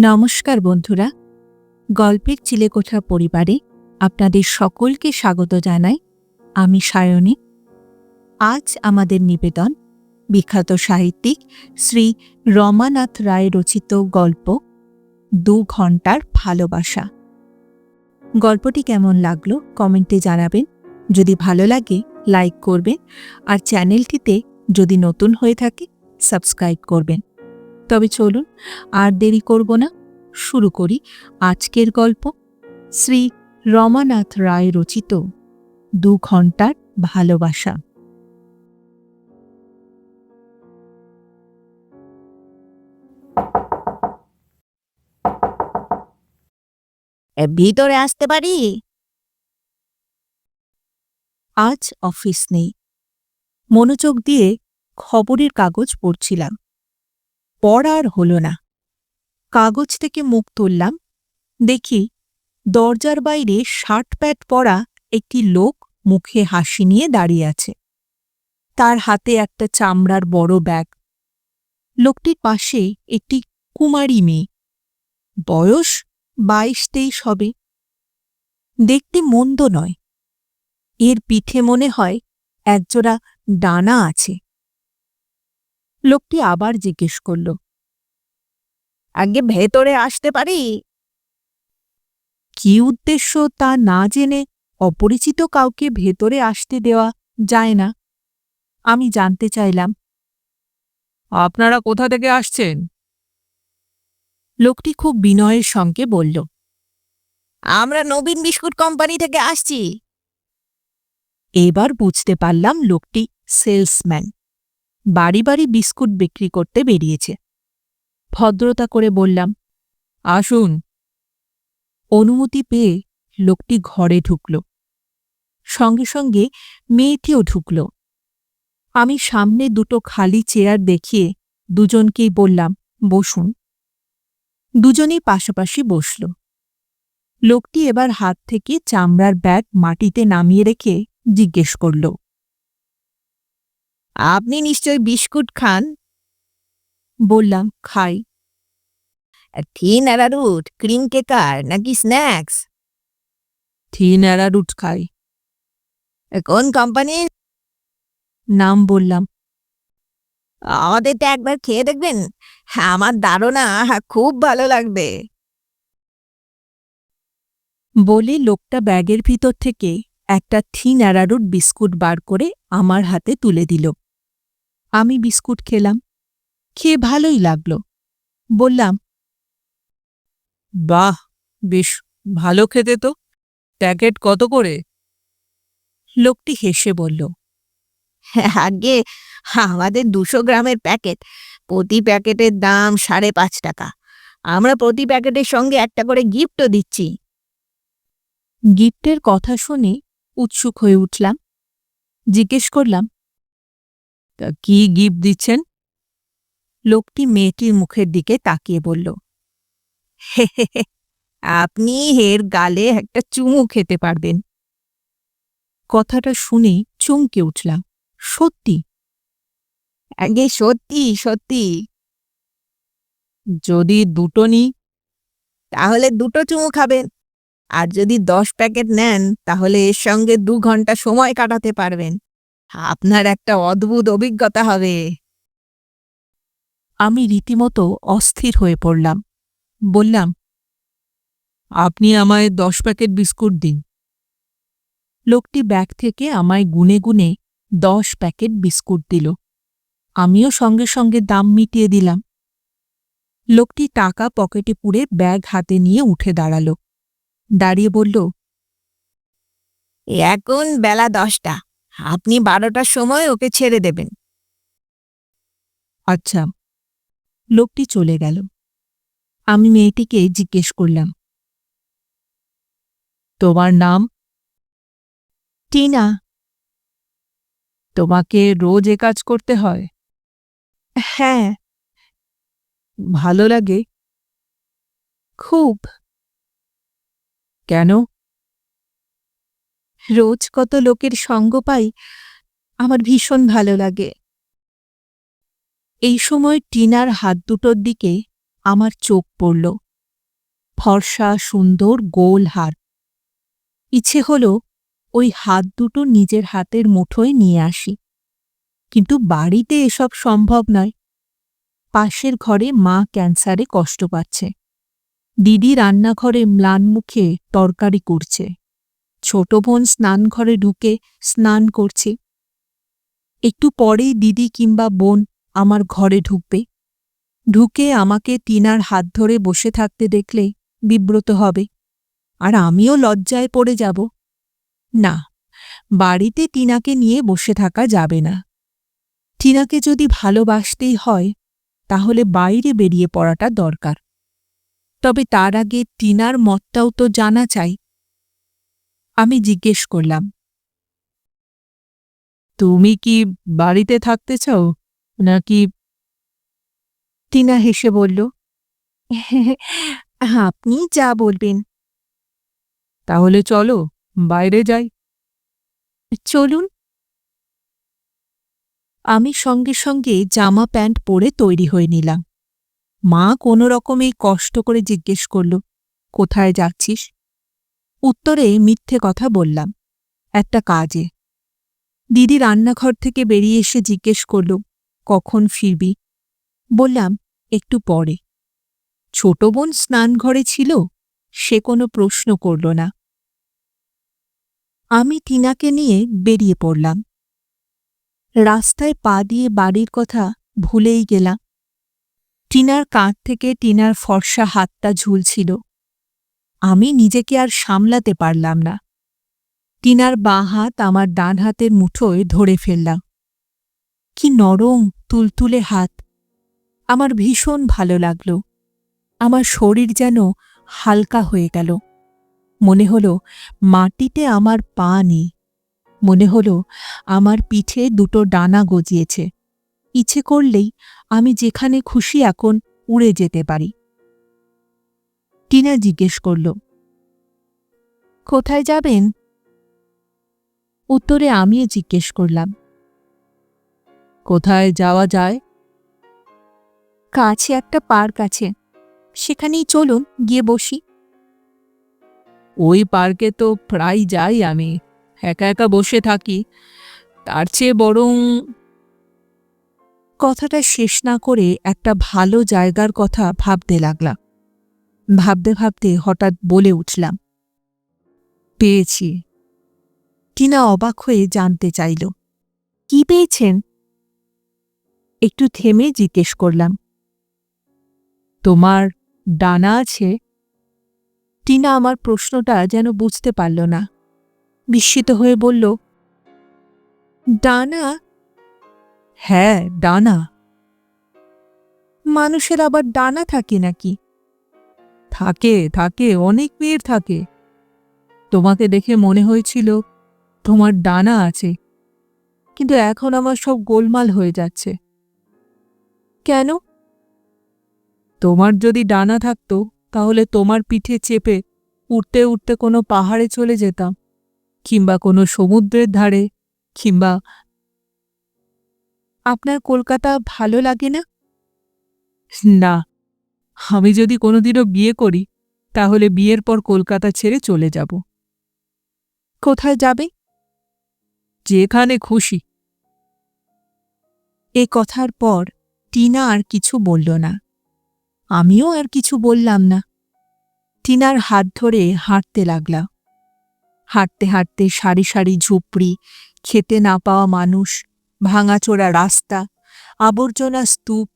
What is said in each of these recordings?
নমস্কার বন্ধুরা। গল্পের চিলেকোঠা পরিবারে আপনাদের সকলকে স্বাগত জানাই আমি সায়নী। আজ আমাদের নিবেদন বিখ্যাত সাহিত্যিক শ্রী রমানাথ রায় রচিত গল্প দু ঘণ্টার ভালোবাসা। গল্পটি কেমন লাগল কমেন্টে জানাবেন। যদি ভালো লাগে লাইক করবেন আর চ্যানেলটিতে যদি নতুন হয়ে থাকে সাবস্ক্রাইব করবেন। তবে চলুন আর দেরি করব না। শুরু করি আজকের গল্প। শ্রী রমানাথ রায় রচিত দু ঘণ্টার ভালোবাসা। ভিতরে আসতে পারি? আজ অফিস নেই। মনোযোগ দিয়ে খবরের কাগজ পড়ছিলাম। পড়ার হল না। কাগজ থেকে মুখ তুললাম। দেখি, দরজার বাইরে শার্ট প্যাট পরা একটি লোক মুখে হাসি নিয়ে দাঁড়িয়ে আছে। তার হাতে একটা চামড়ার বড় ব্যাগ। লোকটির পাশে একটি কুমারী মেয়ে। বয়স বাইশ তেইশ হবে। দেখতে মন্দ নয়। এর পিঠে মনে হয় একজোড়া ডানা আছে। লোকটি আবার জিজ্ঞেস করল আগে ভেতরে আসতে পারি? কি উদ্দেশ্য তা না জেনে অপরিচিত কাউকে ভেতরে আসতে দেওয়া যায় না। আমি জানতে চাইলাম আপনারা কোথা থেকে আসছেন? লোকটি খুব বিনয়ের সঙ্গে বলল আমরা নবীন বিস্কুট কোম্পানি থেকে আসছি। এবার বুঝতে পারলাম লোকটি সেলসম্যান। বাড়ি বাড়ি বিস্কুট বিক্রি করতে বেরিয়েছে। ভদ্রতা করে বললাম, আসুন। অনুমতি পেয়ে লোকটি ঘরে ঢুকল। সঙ্গে সঙ্গে মেয়েটিও ঢুকল। আমি সামনে দুটো খালি চেয়ার দেখিয়ে দুজনকেই বললাম, বসুন। দুজনেই পাশাপাশি বসল। লোকটি এবার হাত থেকে চামড়ার ব্যাগ মাটিতে নামিয়ে রেখে জিজ্ঞেস করল আপনি নিশ্চয় বিস্কুট খান? বললাম খাই। থিন অ্যারারুট ক্রিম কেকার নাকি স্ন্যাক্স? থিন অ্যারারুট খাই। কোন কোম্পানির নাম বললাম। আমাদেরটা একবার খেয়ে দেখবেন। হ্যাঁ আমার ধারণা খুব ভালো লাগবে। বলে লোকটা ব্যাগের ভিতর থেকে একটা থিন অ্যারারুট বিস্কুট বার করে আমার হাতে তুলে দিল। আমি বিস্কুট খেলাম। খেয়ে ভালোই লাগল। বললাম, বাহ, বেশ ভালো খেতে তো। প্যাকেট কত করে? লোকটি হেসে বলল, আগে আমাদের দুশো গ্রামের প্যাকেট। প্রতি প্যাকেটের দাম সাড়ে পাঁচ টাকা। আমরা প্রতি প্যাকেটের সঙ্গে একটা করে গিফটও দিচ্ছি। গিফটের কথা শুনে উৎসুক হয়ে উঠলাম। জিজ্ঞেস করলাম কি গিফট দিচ্ছেন? লোকটি মেয়েটির মুখের দিকে তাকিয়ে বলল আপনি এর গালে একটা চুমু খেতে পারবেন। কথাটা শুনে চমকে উঠলাম। সত্যি? আগে সত্যি সত্যি। যদি দুটো নিই, তাহলে দুটো চুমু খাবেন। আর যদি দশ প্যাকেট নেন, তাহলে এর সঙ্গে দু ঘণ্টা সময় কাটাতে পারবেন। আপনার একটা অদ্ভুত অভিজ্ঞতা হবে। আমি রীতিমতো অস্থির হয়ে পড়লাম। বললাম আপনি আমায় দশ প্যাকেট বিস্কুট দিন। লোকটি ব্যাগ থেকে আমায় গুনে গুনে দশ প্যাকেট বিস্কুট দিল। আমিও সঙ্গে সঙ্গে দাম মিটিয়ে দিলাম। লোকটি টাকা পকেটে পুরে ব্যাগ হাতে নিয়ে উঠে দাঁড়াল। দাঁড়িয়ে বলল এখন বেলা দশটা। আপনি বারোটার সময় ওকে ছেড়ে দেবেন। আচ্ছা। লোকটি চলে গেল। আমি মেয়েটিকে জিজ্ঞেস করলাম। তোমার নাম? টিনা। তোমাকে রোজ এ কাজ করতে হয়? হ্যাঁ। ভালো লাগে। খুব। কেন? রোজ কত লোকের সঙ্গ পাই, আমার ভীষণ ভালো লাগে। এই সময় টিনার হাত দুটোর দিকে আমার চোখ পড়ল। ফর্সা, সুন্দর, গোল হার। ইচ্ছে হলো ওই হাত দুটো নিজের হাতের মুঠোয় নিয়ে আসি। কিন্তু বাড়িতে এসব সম্ভব নয়। পাশের ঘরে মা ক্যান্সারে কষ্ট পাচ্ছে। দিদি রান্নাঘরে ম্লান মুখে তরকারি করছে। ছোট বোন স্নানঘরে ঢুকে স্নান করছে। একটু পরেই দিদি কিংবা বোন আমার ঘরে ঢুকবে। ঢুকে আমাকে টিনার হাত ধরে বসে থাকতে দেখলে বিব্রত হবে। আর আমিও লজ্জায় পড়ে যাব। না, বাড়িতে টিনাকে নিয়ে বসে থাকা যাবে না। টিনাকে যদি ভালোবাসতেই হয়, তাহলে বাইরে বেরিয়ে পড়াটা দরকার। তবে তার আগে টিনার মতটাও তো জানা চাই। আমি জিজ্ঞেস করলাম। তুমি কি বাড়িতে থাকতে চাও নাকি? টিনা হেসে বলল আপনি যা বলবেন। তাহলে চলো বাইরে যাই। চলুন। আমি সঙ্গে সঙ্গে জামা প্যান্ট পরে তৈরি হয়ে নিলাম। মা কোনো রকমে কষ্ট করে জিজ্ঞেস করল কোথায় যাচ্ছিস? উত্তরে মিথ্যে কথা বললাম। একটা কাজে। দিদি রান্নাঘর থেকে বেরিয়ে এসে জিজ্ঞেস করল, কখন ফিরবি? বললাম, একটু পরে। ছোট বোন স্নানঘরে ছিল, সে কোনো প্রশ্ন করল না। আমি টিনাকে নিয়ে বেরিয়ে পড়লাম। রাস্তায় পা দিয়ে বাড়ির কথা ভুলেই গেলাম। টিনার কাঁধ থেকে টিনার ফর্সা হাতটা ঝুলছিল। আমি নিজেকে আর সামলাতে পারলাম না। টিনার বাঁ হাত আমার ডান হাতের মুঠোয় ধরে ফেললাম। কি নরম, তুলতুলে হাত। আমার ভীষণ ভালো লাগল। আমার শরীর যেন হালকা হয়ে গেল। মনে হলো মাটিতে আমার পা নেই। মনে হলো আমার পিঠে দুটো ডানা গজিয়েছে। ইচ্ছে করলেই আমি যেখানে খুশি এখন উড়ে যেতে পারি। টিনা জিজ্ঞেস করল, কোথায় যাবেন? উত্তরে আমিও জিজ্ঞেস করলাম, কোথায় যাওয়া যায়? কাছে একটা পার্ক আছে, সেখানেই চলুন, গিয়ে বসি। ওই পার্কে তো প্রায় যাই আমি, একা একা বসে থাকি, তার চেয়ে বরং কথাটা শেষ না করে একটা ভালো জায়গার কথা ভাবতে লাগলাম। ভাবতে ভাবতে হঠাৎ বলে উঠলাম, পেয়েছি। টিনা অবাক হয়ে জানতে চাইল, কি পেয়েছেন? একটু থেমে জিজ্ঞেস করলাম, তোমার ডানা আছে? টিনা আমার প্রশ্নটা যেন বুঝতে পারল না, বিস্মিত হয়ে বলল, ডানা? হ্যাঁ ডানা। মানুষের আবার ডানা থাকে নাকি? থাকে থাকে, অনেক মেয়ের থাকে। তোমাকে দেখে মনে হয়েছিল তোমার ডানা আছে। কিন্তু এখন আমার সব গোলমাল হয়ে যাচ্ছে। কেন? তোমার যদি ডানা থাকতো, তাহলে তোমার পিঠে চেপে উঠতে উঠতে কোনো পাহাড়ে চলে যেতাম, কিংবা কোনো সমুদ্রের ধারে, কিংবা আপনার কলকাতা ভালো লাগে না? না। আমি যদি কোনোদিনও বিয়ে করি তাহলে বিয়ের পর কলকাতা ছেড়ে চলে যাব। কোথায় যাবে? যেখানে খুশি। এ কথার পর টিনা আর কিছু বলল না। আমিও আর কিছু বললাম না। টিনার হাত ধরে হাঁটতে লাগলাম হাঁটতে হাঁটতে সারি সারি ঝুপড়ি খেতে না পাওয়া মানুষ ভাঙাচোরা রাস্তা আবর্জনা স্তূপ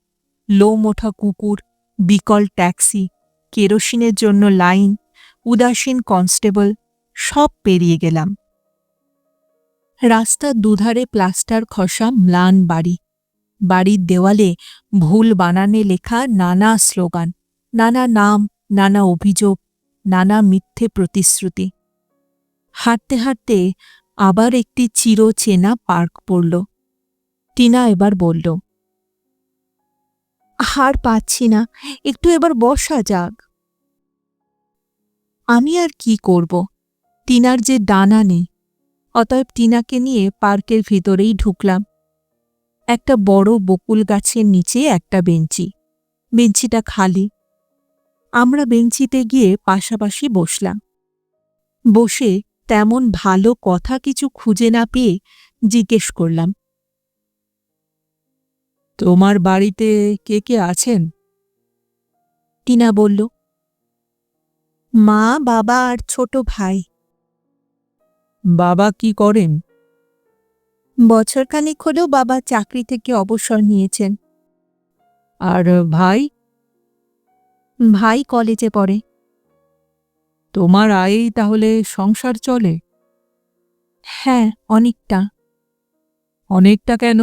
লোম ওঠা কুকুর বিকল ট্যাক্সি, কেরোসিনের জন্য লাইন, উদাসীন কনস্টেবল, সব পেরিয়ে গেলাম। রাস্তার দুধারে প্লাস্টার খসা ম্লান বাড়ি। বাড়ির দেওয়ালে ভুল বানানে লেখা নানা স্লোগান, নানা নাম, নানা অভিযোগ, নানা মিথ্যে প্রতিশ্রুতি। হাঁটতে হাঁটতে আবার একটি চিরচেনা পার্ক পড়ল। টিনা এবার বলল হার পাচ্ছি না, একটু এবার বসা যাক। আমি আর কি করব? টিনার যে ডানা নেই, অতএব টিনাকে নিয়ে পার্কের ভিতরেই ঢুকলাম। একটা বড় বকুল গাছের নিচে একটা বেঞ্চি, বেঞ্চিটা খালি। আমরা বেঞ্চিতে গিয়ে পাশাপাশি বসলাম। বসে তেমন ভালো কথা কিছু খুঁজে না পেয়ে জিজ্ঞেস করলাম তোমার বাড়িতে কে কে আছেন? টিনা বলল মা বাবা আর ছোট ভাই। বাবা কি করেন? বছরখানেক হলেও বাবা চাকরি থেকে অবসর নিয়েছেন। আর ভাই? ভাই কলেজে পড়ে। তোমার আয়েই তাহলে সংসার চলে? হ্যাঁ অনেকটা। অনেকটা কেন?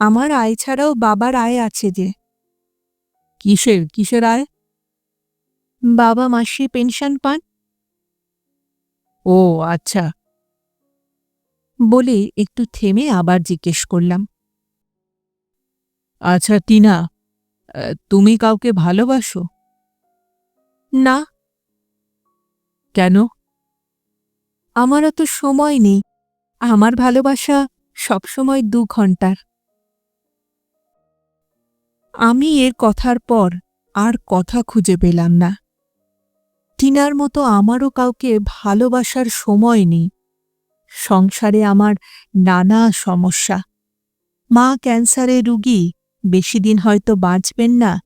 আমার আয় ছাড়াও বাবার আয় আছে যে। কিসের? কিসের আয়? বাবা মাসে পেনশন পান। ও আচ্ছা। বলে একটু থেমে আবার জিজ্ঞেস করলাম। আচ্ছা টিনা তুমি কাউকে ভালোবাসো? না। কেন? আমার অত সময় নেই। আমার ভালোবাসা সবসময় দু ঘণ্টার। আমি এর কথার পর আর কথা খুঁজে পেলাম না। টিনার মতো আমারও কাউকে ভালোবাসার সময় নেই। সংসারে আমার নানা সমস্যা। মা ক্যান্সারের রুগী, বেশি দিন হয়তো বাঁচবেন না।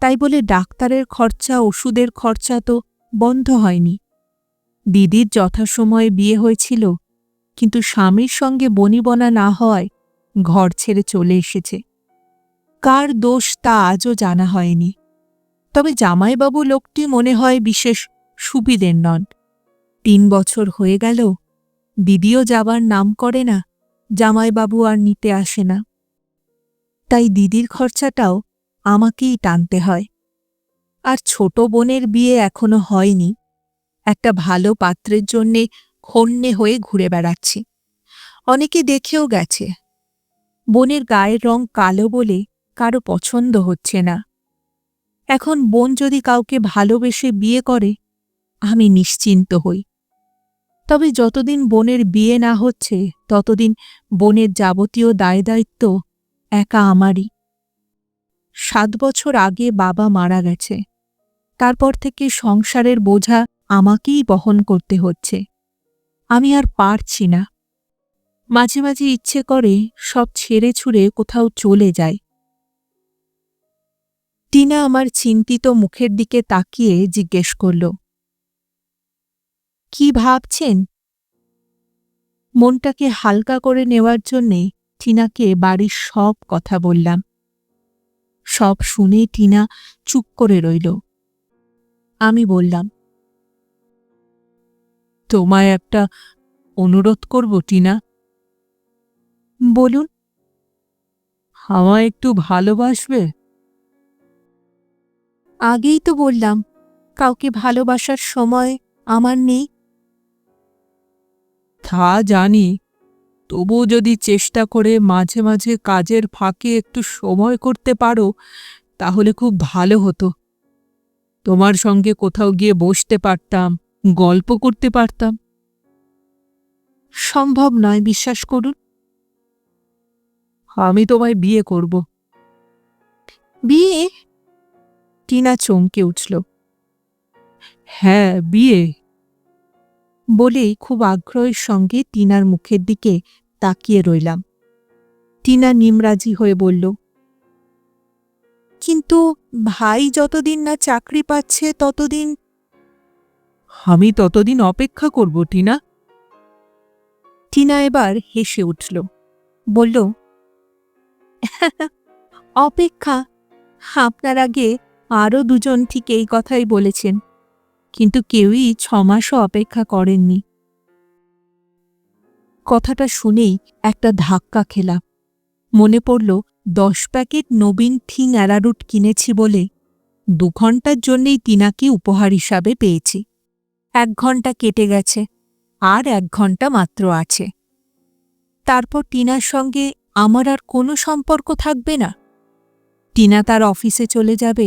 তাই বলে ডাক্তারের খরচা, ওষুধের খরচা তো বন্ধ হয়নি। দিদির যথাসময়ে বিয়ে হয়েছিল, কিন্তু স্বামীর সঙ্গে বনিবনা না হওয়ায় ঘর ছেড়ে চলে এসেছে। কার দোষ তা আজও জানা হয়নি। তবে জামাইবাবু লোকটি মনে হয় বিশেষ সুবিধের নন। তিন বছর হয়ে গেল, দিদিও যাবার নাম করে না, জামাইবাবু আর নিতে আসে না। তাই দিদির খরচাটাও আমাকেই টানতে হয়। আর ছোট বোনের বিয়ে এখনও হয়নি। একটা ভালো পাত্রের জন্যে হন্যে হয়ে ঘুরে বেড়াচ্ছি। অনেকে দেখেও গেছে। বোনের গায়ের রং কালো বলে কারও পছন্দ হচ্ছে না। এখন বোন যদি কাউকে ভালোবেসে বিয়ে করে, আমি নিশ্চিন্ত হই। তবে যতদিন বোনের বিয়ে না হচ্ছে, ততদিন বোনের যাবতীয় দায়দায়িত্ব একা আমারই। সাত বছর আগে বাবা মারা গেছে। তারপর থেকে সংসারের বোঝা আমাকেই বহন করতে হচ্ছে। আমি আর পারছি না। মাঝে মাঝে ইচ্ছে করে সব ছেড়ে ছুড়ে কোথাও চলে যায় টিনা আমার চিন্তিত মুখের দিকে তাকিয়ে জিজ্ঞেস করল কি ভাবছেন? মনটাকে হালকা করে নেওয়ার জন্যে টিনাকে বাড়ির সব কথা বললাম। সব শুনে টিনা চুপ করে রইল। আমি বললাম তোমায় একটা অনুরোধ করব টিনা। বলুন। আমায় একটু ভালোবাসবে? আগেই তো বললাম কাউকে ভালোবাসার সময় আমার নেই। তা জানি তবু যদি চেষ্টা করে মাঝে মাঝে কাজের ফাঁকে একটু সময় করতে পারো তাহলে খুব ভালো হতো। তোমার সঙ্গে কোথাও গিয়ে বসতে পারতাম গল্প করতে পারতাম। সম্ভব নয় বিশ্বাস করুন। আমি তোমায় বিয়ে করব। বিয়ে? টিনা চমকে উঠল। হ্যাঁ বিয়ে। বলেই খুব আগ্রহের সঙ্গে টিনার মুখের দিকে তাকিয়ে রইলাম। টিনা নিমরাজি হয়ে বলল কিন্তু ভাই যতদিন না চাকরি পাচ্ছে ততদিন আমি ততদিন অপেক্ষা করব টিনা। টিনা এবার হেসে উঠল বলল অপেক্ষা আপনার আগে আরও দুজন ঠিক এই কথাই বলেছেন, কিন্তু কেউই ছমাসও অপেক্ষা করেননি। কথাটা শুনেই একটা ধাক্কা খেলাম। মনে পড়ল, দশ প্যাকেট নবীন থিং অ্যারারুট কিনেছি বলে দু ঘণ্টার জন্যেই টিনাকে উপহার হিসাবে পেয়েছি। এক ঘণ্টা কেটে গেছে, আর এক ঘণ্টা মাত্র আছে। তারপর টিনার সঙ্গে আমার আর কোনো সম্পর্ক থাকবে না। টিনা তার অফিসে চলে যাবে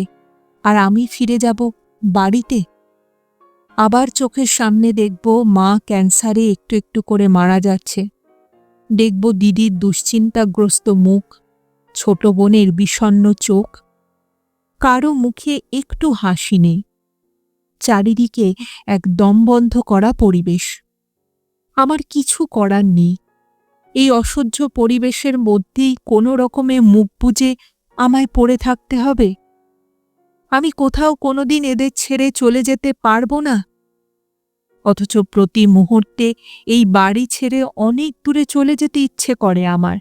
আর আমি ফিরে যাব বাড়িতে। আবার চোখের সামনে দেখব মা ক্যান্সারে একটু একটু করে মারা যাচ্ছে। দেখব দিদির দুশ্চিন্তাগ্রস্ত মুখ, ছোট বোনের বিষণ্ন চোখ। কারও মুখে একটু হাসি নেই। চারিদিকে এক দমবন্ধ করা পরিবেশ। আমার কিছু করার নেই। এই অসহ্য পরিবেশের মধ্যেই কোনো রকমে মুখ বুজে আমায় পড়ে থাকতে হবে। আমি কোথাও কোনোদিন এদের ছেড়ে চলে যেতে পারব না। অথচ প্রতি মুহূর্তে এই বাড়ি ছেড়ে অনেক দূরে চলে যেতে ইচ্ছে করে আমার।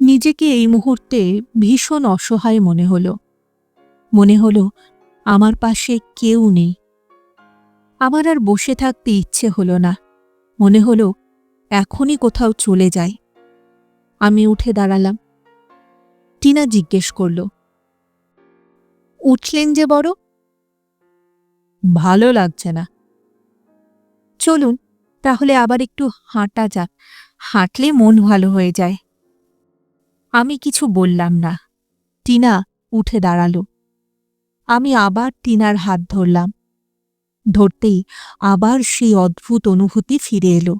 নিজেকে এই মুহূর্তে ভীষণ অসহায় মনে হলো। মনে হলো আমার পাশে কেউ নেই। আমার আর বসে থাকতে ইচ্ছে হলো না। মনে হলো এখনই কোথাও চলে যাই। আমি উঠে দাঁড়ালাম। টিনা জিজ্ঞেস করল উঠলেন যে বড়? ভালো লাগছে না। চলুন, তাহলে আবার একটু হাঁটা যাক। হাঁটলে মন ভালো হয়ে যায়। আমি কিছু বললাম না। টিনা উঠে দাঁড়াল। আমি আবার টিনার হাত ধরলাম। ধরতেই আবার সেই অদ্ভুত অনুভূতি ফিরে এলো।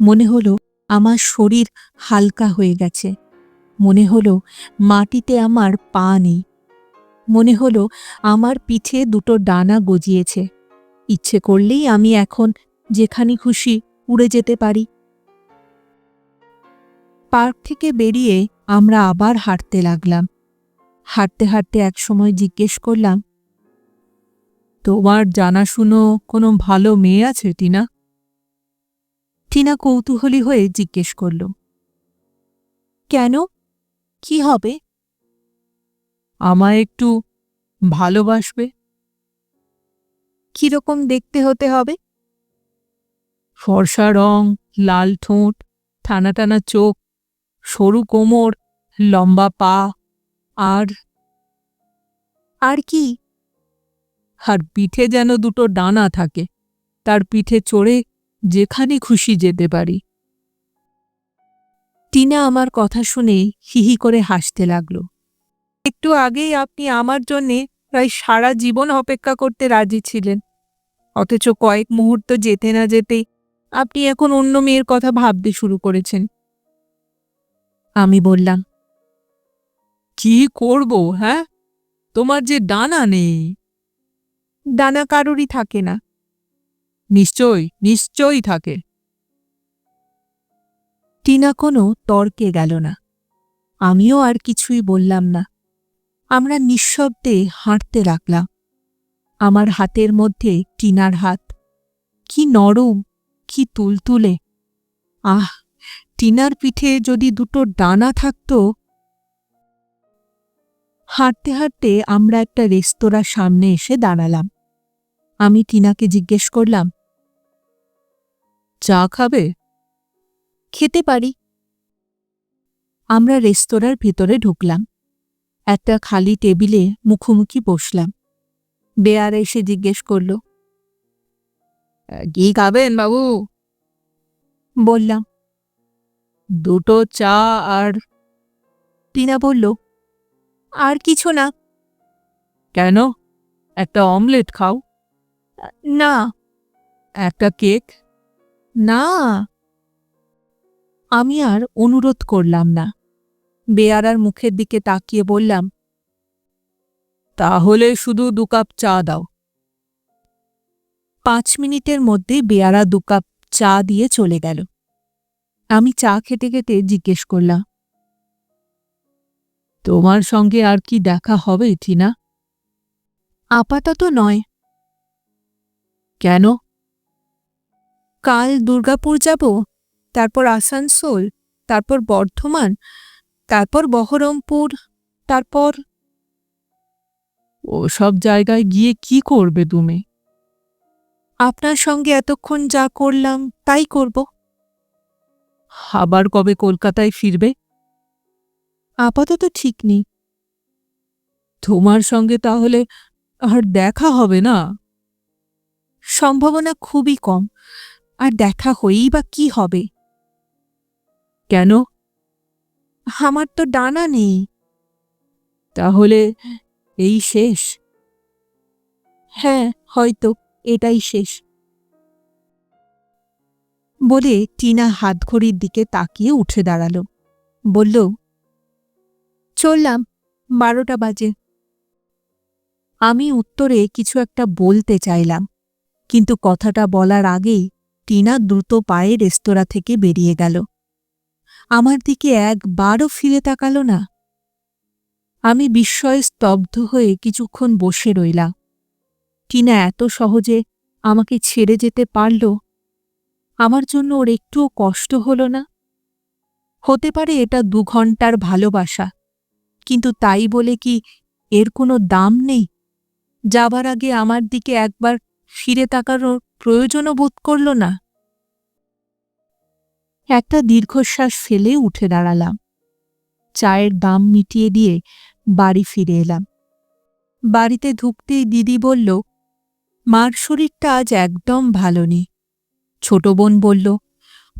মনে হলো আমার শরীর হালকা হয়ে গেছে। মনে হলো মাটিতে আমার পা নেই। মনে হলো আমার পিঠে দুটো ডানা গজিয়েছে। ইচ্ছে করলেই আমি এখন যেখানে খুশি উড়ে যেতে পারি। পার্ক থেকে বেরিয়ে আমরা আবার হাঁটতে লাগলাম। হাঁটতে হাঁটতে একসময় জিজ্ঞেস করলাম, তোমার জানাশুনো কোনো ভালো মেয়ে আছে, টিনা? টিনা কৌতূহলী হয়ে জিজ্ঞেস করল, কেন? কি হবে? আমায় একটু ভালোবাসবে? কীরকম দেখতে হতে হবে? ফর্সা রং লাল ঠোঁট টানা টানা চোখ সরু কোমর লম্বা পা আর আর কি? আর পিঠে যেন দুটো ডানা থাকে তার পিঠে চড়ে যেখানে খুশি যেতে পারি। টিনা আমার কথা শুনে হিহি করে হাসতে লাগল। একটু আগেই আপনি আমার জন্যে প্রায় সারা জীবন অপেক্ষা করতে রাজি ছিলেন। অথচ কয়েক মুহূর্ত যেতে না যেতেই আপনি এখন অন্য মেয়ের কথা ভাবতে শুরু করেছেন। আমি বললাম, কি করব হ্যাঁ? তোমার যে ডানা নেই। ডানা কারোরই থাকে না। নিশ্চয়ই নিশ্চয়ই থাকে। টিনা কোনো তর্কে গেল না। আমিও আর কিছুই বললাম না। আমরা নিঃশব্দে হাঁটতে লাগলাম। আমার হাতের মধ্যে টিনার হাত। কি নরম, কি তুলতুলে। আহ, টিনার পিঠে যদি দুটো ডানা থাকত। হাঁটতে হাঁটতে আমরা একটা রেস্তোরাঁর সামনে এসে দাঁড়ালাম। আমি টিনাকে জিজ্ঞেস করলাম, চা খাবে? খেতে পারি। আমরা রেস্তোরাঁর ভিতরে ঢুকলাম। একটা খালি টেবিলে মুখোমুখি বসলাম। বেয়ার এসে জিজ্ঞেস করল, কি খাবেন বাবু? বললাম, দুটো চা আর টিনা বলল, আর কিছু না। কেন? একটা অমলেট খাও। না। একটা কেক? না। আমি আর অনুরোধ করলাম না। বেয়ারার মুখের দিকে তাকিয়ে বললাম, তাহলে শুধু দু কাপ চা দাও। পাঁচ মিনিটের মধ্যে বেয়ারা দু কাপ চা দিয়ে চলে গেল। আমি চা খেতে খেতে জিজ্ঞেস করলাম, তোমার সঙ্গে আর কি দেখা হবে, টিনা? আপাতত নয়। কেন? কাল দুর্গাপুর যাব, তারপর আসানসোল, তারপর বর্ধমান তারপর বহরমপুর তারপর ও সব জায়গায় গিয়ে কি করবে তুমি? আপনার সঙ্গে এতক্ষণ যা করলাম তাই করব। আবার কবে কলকাতায় ফিরবে? আপাতত ঠিক নেই। তোমার সঙ্গে তাহলে আর দেখা হবে না? সম্ভাবনা খুবই কম। আর দেখা হয়েই বা কি হবে? কেন? আমার তো ডানা নেই। তাহলে এই শেষ? হ্যাঁ হয়তো এটাই শেষ। বলে টিনা হাতঘড়ির দিকে তাকিয়ে উঠে দাঁড়াল। বলল, চললাম, বারোটা বাজে। আমি উত্তরে কিছু একটা বলতে চাইলাম, কিন্তু কথাটা বলার আগেই টিনা দ্রুত পায়ে রেস্তোরাঁ থেকে বেরিয়ে গেল। আমার দিকে একবারও ফিরে তাকালো না। আমি বিস্ময়ে স্তব্ধ হয়ে কিছুক্ষণ বসে রইলাম। টিনা এত সহজে আমাকে ছেড়ে যেতে পারল। আমার জন্য ওর একটুও কষ্ট হল না। হতে পারে এটা দু ঘণ্টার ভালোবাসা, কিন্তু তাই বলে কি এর কোনো দাম নেই? যাবার আগে আমার দিকে একবার ফিরে তাকানোর প্রয়োজনও বোধ করল না। একটা দীর্ঘশ্বাস ফেলে উঠে দাঁড়ালাম। চায়ের দাম মিটিয়ে দিয়ে বাড়ি ফিরে এলাম। বাড়িতে ঢুকতেই দিদি বলল, মার শরীরটা আজ একদম ভালো নেই। ছোট বোন বলল,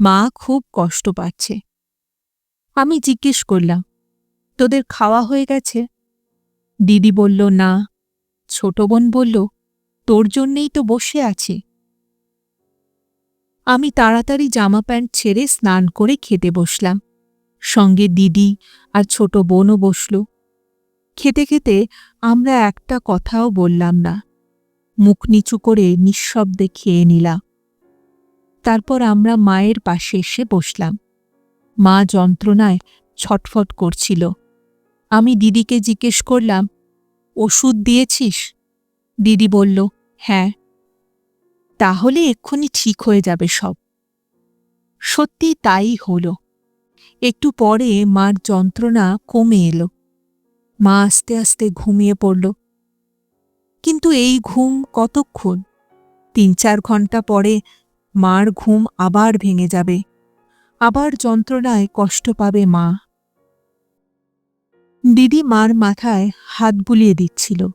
মা খুব কষ্ট পাচ্ছে। আমি জিজ্ঞেস করলাম, তোদের খাওয়া হয়ে গেছে? দিদি বলল, না। ছোট বোন বলল, তোর জন্যেই তো বসে আছে। আমি তাড়াতাড়ি জামা প্যান্ট ছেড়ে স্নান করে খেতে বসলাম। সঙ্গে দিদি আর ছোট বোনও বসল। খেতে খেতে আমরা একটা কথাও বললাম না। মুখ নিচু করে নিঃশব্দে খেয়ে নিলাম। তারপর আমরা মায়ের পাশে এসে বসলাম। মা যন্ত্রণায় ছটফট করছিল। আমি দিদিকে জিজ্ঞেস করলাম, ওষুধ দিয়েছিস? দিদি বলল হ্যাঁ। তাহলে এক্ষুনি ঠিক হয়ে যাবে সব। সত্যি তাই হল। একটু পরে মার যন্ত্রণা কমে এলো। মা আস্তে আস্তে ঘুমিয়ে পড়ল। কিন্তু এই ঘুম কতক্ষণ? তিন চার ঘণ্টা পরে মার ঘুম আবার ভেঙে যাবে। আবার যন্ত্রণায় কষ্ট পাবে মা। দিদি মার মাথায় হাত বুলিয়ে দিচ্ছিল।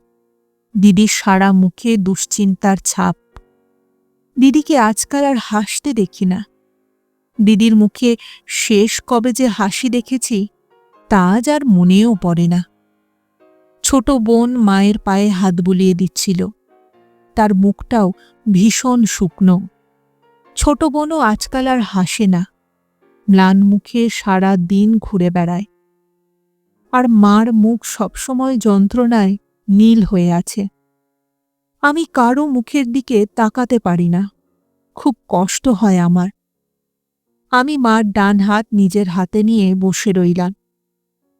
দিদির সারা মুখে দুশ্চিন্তার ছাপ। দিদিকে আজকাল আর হাসতে দেখি না। দিদির মুখে শেষ কবে যে হাসি দেখেছি, তা আজ আর মনেও পড়ে না। ছোট বোন মায়ের পায়ে হাত বুলিয়ে দিচ্ছিল। তার মুখটাও ভীষণ শুকনো। ছোট বোনও আজকাল আর হাসে না। ম্লান মুখে সারা দিন ঘুরে বেড়ায়। আর মার মুখ সবসময় যন্ত্রণায় নীল হয়ে আছে। আমি কারও মুখের দিকে তাকাতে পারি না। খুব কষ্ট হয় আমার। আমি মার ডান হাত নিজের হাতে নিয়ে বসে রইলাম।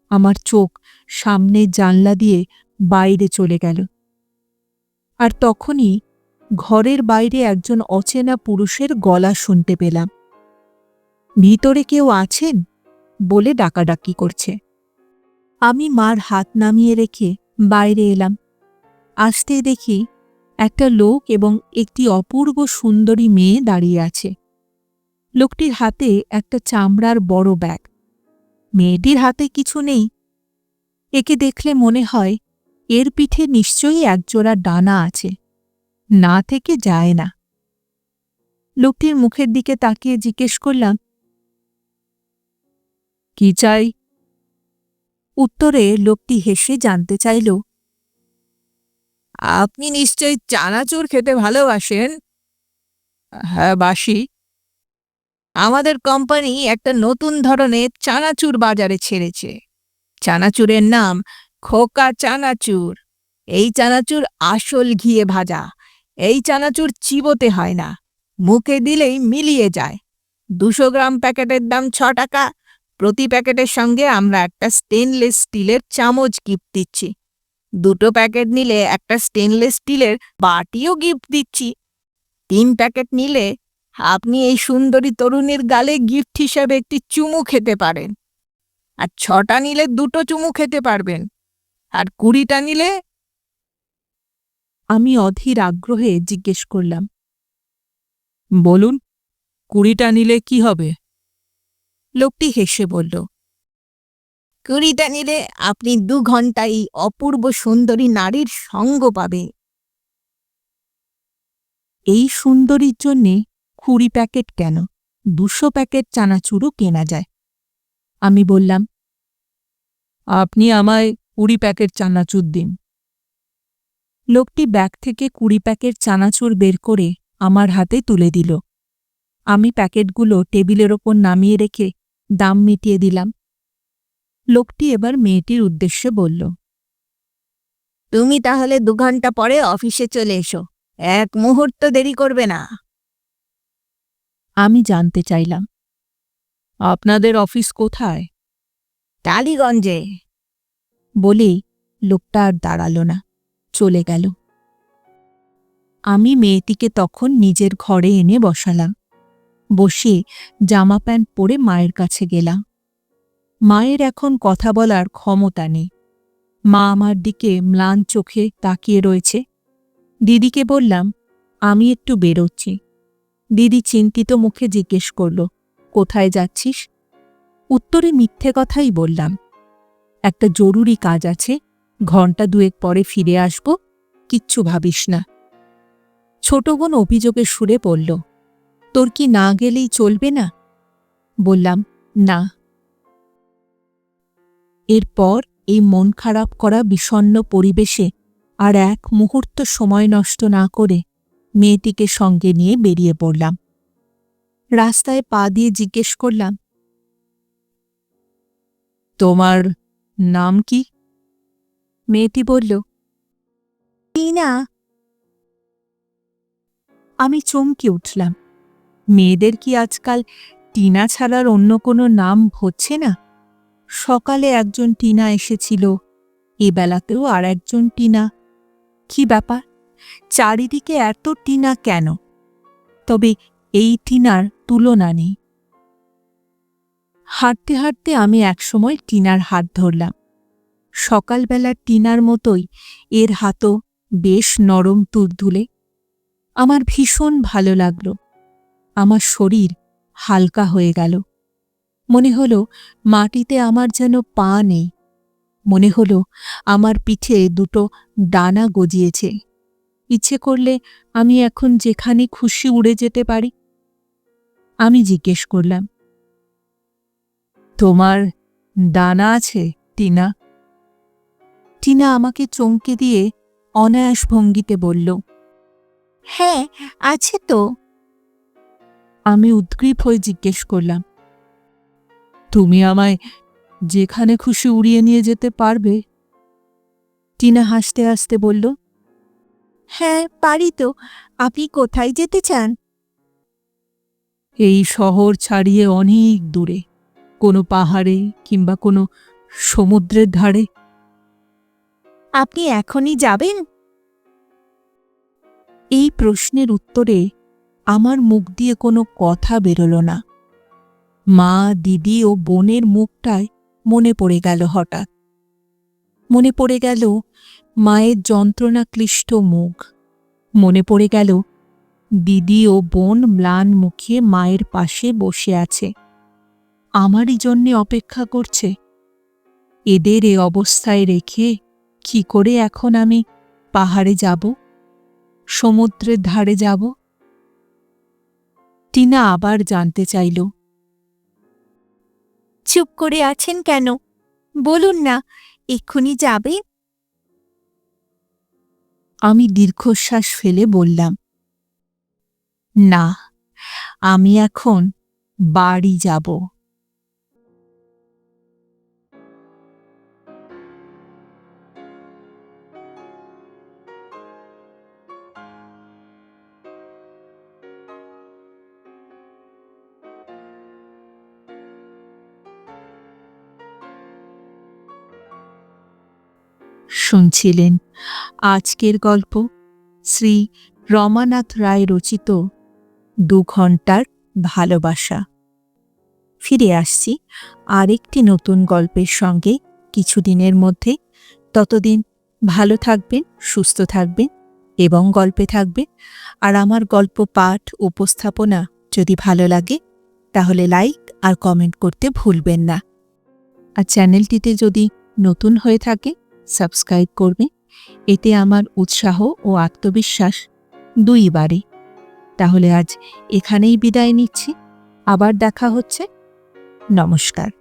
আমার চোখ সামনে জানলা দিয়ে বাইরে চলে গেল। আর তখনই ঘরের বাইরে একজন অচেনা পুরুষের গলা শুনতে পেলাম। ভিতরে কেউ আছেন? বলে ডাকাডাকি করছে। আমি মার হাত নামিয়ে রেখে বাইরে এলাম। আসতে দেখি একটা লোক এবং একটি অপূর্ব সুন্দরী মেয়ে দাঁড়িয়ে আছে। লোকটির হাতে একটা চামড়ার বড় ব্যাগ। মেয়েটির হাতে কিছু নেই। একে দেখলে মনে হয়, এর পিঠে নিশ্চয়ই একজোড়া ডানা আছে। না থেকে যায় না। লোকটির মুখের দিকে তাকিয়ে জিজ্ঞেস করলাম, কি চাই? উত্তরে লোকটি হেসে জানতে চাইল আপনি নিশ্চয়ই চানাচুর খেতে ভালোবাসেন? হ্যাঁ বাসি। আমাদের কোম্পানি একটা নতুন ধরনের চানাচুর বাজারে ছেড়েছে। চানাচুরের নাম খোকা চানাচুর। এই চানাচুর আসল ঘিয়ে ভাজা। এই চানাচুর চিবোতে হয় না। মুখে দিলেই মিলিয়ে যায়। দুশো গ্রাম প্যাকেটের দাম ছ টাকা। প্রতি প্যাকেটের সঙ্গে আমরা একটা স্টেনলেস স্টিলের চামচ গিফট দিচ্ছি। দুটো প্যাকেট নিলে একটা স্টেনলেস স্টিলের বাটিও গিফট দিচ্ছি। তিন প্যাকেট নিলে আপনি এই সুন্দরী তরুণীর গালে গিফট হিসাবে একটি চুমু খেতে পারেন। আর ছটা নিলে দুটো চুমু খেতে পারবেন। আর কুড়িটা নিলে আমি অধীর আগ্রহে জিজ্ঞেস করলাম, বলুন, কুড়িটা নিলে কি হবে? লোকটি হেসে বলল কুড়িটা নিলে আপনি দু ঘন্টায় এই অপূর্ব সুন্দরী নারীর সঙ্গ পাবে এই সুন্দরীর জন্যে কুড়ি প্যাকেট কেন? দুশো প্যাকেট চানাচুরও কেনা যায়। আমি বললাম, আপনি আমায় কুড়ি প্যাকেট চানাচুর দিন। লোকটি ব্যাগ থেকে কুড়ি প্যাকেট চানাচুর বের করে আমার হাতে তুলে দিল। আমি প্যাকেটগুলো টেবিলের ওপর নামিয়ে রেখে দাম মিটিয়ে দিলাম। লোকটি এবার মেয়েটির উদ্দেশ্যে বলল তুমি তাহলে দু ঘণ্টা পরে অফিসে চলে এসো। এক মুহূর্ত দেরি করবে না। আমি জানতে চাইলাম আপনাদের অফিস কোথায়? টালিগঞ্জে। বলেই লোকটা আর দাঁড়াল না চলে গেল। আমি মেয়েটিকে তখন নিজের ঘরে এনে বসালাম। বসে জামা প্যান্ট পরে মায়ের কাছে গেলাম। মায়ের এখন কথা বলার ক্ষমতা নেই। মা আমার দিকে ম্লান চোখে তাকিয়ে রয়েছে। দিদিকে বললাম, আমি একটু বেরোচ্ছি। দিদি চিন্তিত মুখে জিজ্ঞেস করল, কোথায় যাচ্ছিস? উত্তরে মিথ্যে কথাই বললাম, একটা জরুরি কাজ আছে, ঘণ্টা দুয়েক পরে ফিরে আসব, কিচ্ছু ভাবিস না। ছোট বোন অভিযোগের সুরে বলল, তোর কি না গেলেই চলবে না? বললাম, না। এরপর এই মন খারাপ করা বিষণ্ণ পরিবেশে আর এক মুহূর্ত সময় নষ্ট না করে মেয়েটিকে সঙ্গে নিয়ে বেরিয়ে পড়লাম। রাস্তায় পা দিয়ে জিজ্ঞেস করলাম, তোমার নাম কি? মেয়েটি বলল, টিনা। আমি চমকে উঠলাম, মেয়েদের কি আজকাল টিনা ছাড়ার অন্য কোনো নাম হচ্ছে না? সকালে একজন টিনা এসেছিল। এ বেলাতেও আর একজন টিনা। কি ব্যাপার? চারিদিকে এত টিনা কেন? তবে এই টিনার তুলনা নেই। হাঁটতে হাঁটতে আমি একসময় টিনার হাত ধরলাম। সকালবেলার টিনার মতোই এর হাতও বেশ নরম তুলতুলে। আমার ভীষণ ভালো লাগল। আমার শরীর হালকা হয়ে গেল। মনে হলো মাটিতে আমার যেন পা নেই। মনে হলো আমার পিঠে দুটো ডানা গজিয়েছে। ইচ্ছে করলে আমি এখন যেখানে খুশি উড়ে যেতে পারি। আমি জিজ্ঞেস করলাম, তোমার ডানা আছে, টিনা? টিনা আমাকে চমকে দিয়ে অনায়াস ভঙ্গিতে বলল হ্যাঁ আছে তো। আমি উদ্গ্রীব হয়ে জিজ্ঞেস করলাম তুমি আমায় যেখানে খুশি উড়িয়ে নিয়ে যেতে পারবে? টিনা হাসতে হাসতে বলল হ্যাঁ পারি তো। আপনি কোথায় যেতে চান? এই শহর ছাড়িয়ে অনেক দূরে কোনো পাহাড়ে কিংবা কোনো সমুদ্রের ধারে। আপনি এখনই যাবেন? এই প্রশ্নের উত্তরে আমার মুখ দিয়ে কোনো কথা বেরোল না। মা, দিদি ও বোনের মুখটায় মনে পড়ে গেল হঠাৎ। মনে পড়ে গেল মায়ের যন্ত্রণা ক্লিষ্ট মুখ। মনে পড়ে গেল দিদি ও বোন ম্লান মুখে মায়ের পাশে বসে আছে। আমারই জন্যে অপেক্ষা করছে। এদের এ অবস্থায় রেখে কি করে এখন আমি পাহাড়ে যাব? সমুদ্রের ধারে যাব? টিনা আবার জানতে চাইল চুপ করে আছেন কেন? বলুন না, এক্ষুনি যাবে? আমি দীর্ঘশ্বাস ফেলে বললাম, না, আমি এখন বাড়ি যাব। শুনছিলেন। আজকের গল্প শ্রী রমানাথ রায় রচিত দু ঘণ্টার ভালোবাসা। ফিরে আসছি আরেকটি নতুন গল্পের সঙ্গে কিছুদিনের মধ্যে। ততদিন ভালো থাকবেন, সুস্থ থাকবেন এবং গল্পে থাকবেন। আর আমার গল্প পাঠ, উপস্থাপনা যদি ভালো লাগে, তাহলে লাইক আর কমেন্ট করতে ভুলবেন না। আর চ্যানেলটিতে যদি নতুন হয়ে থাকে সাবস্ক্রাইব করবে। এতে আমার উৎসাহ ও আত্মবিশ্বাস দুই বাড়ে। তাহলে আজ এখানেই বিদায় নিচ্ছি। আবার দেখা হচ্ছে। নমস্কার।